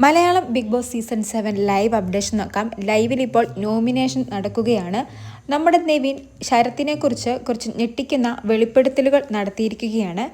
Malayalam Bigg Boss season seven live updation നോക്കാം. ലൈവിൽ ഇപ്പോൾ നോമിനേഷൻ നടക്കുകയാണ്. നമ്മുടെ നെവിൻ ശരത്തിനെക്കുറിച്ച് കുറച്ച് ഞെട്ടിക്കുന്ന വെളിപ്പെടുത്തലുകൾ നടത്തിയിരിക്കുകയാണ്.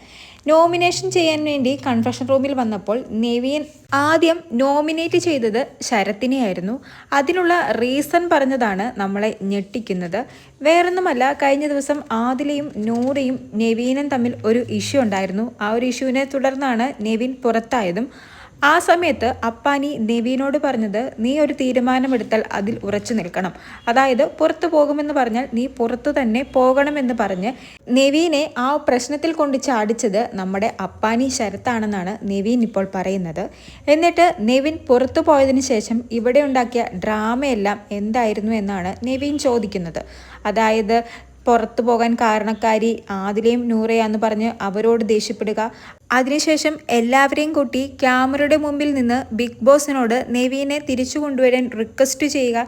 നോമിനേഷൻ ചെയ്യാൻ വേണ്ടി കൺഫെഷൻ റൂമിൽ വന്നപ്പോൾ നെവിൻ ആദ്യം നോമിനേറ്റ് ചെയ്തത് ശരത്തിനെയായിരുന്നു. അതിനുള്ള റീസൺ പറഞ്ഞതാണ് നമ്മളെ ഞെട്ടിക്കുന്നത്. വേറൊന്നുമല്ല കഴിഞ്ഞ ദിവസം ആദിലയും നൂറയും നെവീനും തമ്മിൽ ഒരു ഇഷ്യൂ ഉണ്ടായിരുന്നു. ആ ഒരു ഇഷ്യൂവിനെ തുടർന്നാണ് നെവിൻ പുറത്തായതും. ആ സമയത്ത് അപ്പാനി നെവീനോട് പറഞ്ഞത് നീ ഒരു തീരുമാനമെടുത്താൽ അതിൽ ഉറച്ചു നിൽക്കണം. അതായത് പുറത്തു പോകുമെന്ന് പറഞ്ഞാൽ നീ പുറത്തു തന്നെ പോകണമെന്ന് പറഞ്ഞ് നെവീനെ ആ പ്രശ്നത്തിൽ കൊണ്ട് ചാടിച്ചത് നമ്മുടെ അപ്പാനി ശരത്താണെന്നാണ് നെവീൻ ഇപ്പോൾ പറയുന്നത്. എന്നിട്ട് നെവിൻ പുറത്തു പോയതിനു ശേഷം ഇവിടെ ഉണ്ടാക്കിയ ഡ്രാമയെല്ലാം എന്തായിരുന്നു എന്നാണ് നെവീൻ ചോദിക്കുന്നത്. അതായത് പുറത്തു പോകാൻ കാരണക്കാരി ആദിലയും നൂറയാന്ന് പറഞ്ഞ് അവരോട് ദേഷ്യപ്പെടുക. അതിനുശേഷം എല്ലാവരെയും കൂട്ടി ക്യാമറയുടെ മുമ്പിൽ നിന്ന് ബിഗ് ബോസിനോട് നെവീനെ തിരിച്ചു കൊണ്ടുവരാൻ റിക്വസ്റ്റ് ചെയ്യുക.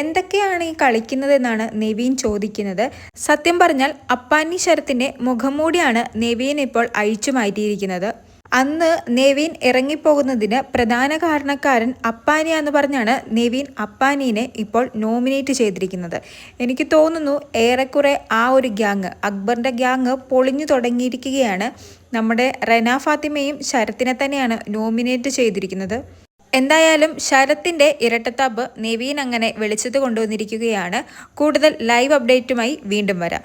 എന്തൊക്കെയാണ് ഈ കളിക്കുന്നതെന്നാണ് നെവീൻ ചോദിക്കുന്നത്. സത്യം പറഞ്ഞാൽ അപ്പാനി ശരത്തിന്റെ മുഖംമൂടിയാണ് നെവീൻ ഇപ്പോൾ അഴിച്ചു മാറ്റിയിരിക്കുന്നത്. അന്ന് നെവീൻ ഇറങ്ങിപ്പോകുന്നതിന് പ്രധാന കാരണക്കാരൻ അപ്പാനി എന്ന് പറഞ്ഞാണ് നെവീൻ അപ്പാനീനെ ഇപ്പോൾ നോമിനേറ്റ് ചെയ്തിരിക്കുന്നത്. എനിക്ക് തോന്നുന്നു ഏറെക്കുറെ ആ ഒരു ഗ്യാങ് അക്ബറിന്റെ ഗ്യാങ് പൊളിഞ്ഞു തുടങ്ങിയിരിക്കുകയാണ്. നമ്മുടെ റെന ഫാത്തിമയും ശരത്തിനെ തന്നെയാണ് നോമിനേറ്റ് ചെയ്തിരിക്കുന്നത്. എന്തായാലും ശരത്തിന്റെ ഇരട്ടത്താപ്പ് നെവീൻ അങ്ങനെ വെളിച്ചത്ത് കൊണ്ടുവന്നിരിക്കുകയാണ്. കൂടുതൽ ലൈവ് അപ്ഡേറ്റുമായി വീണ്ടും വരാം.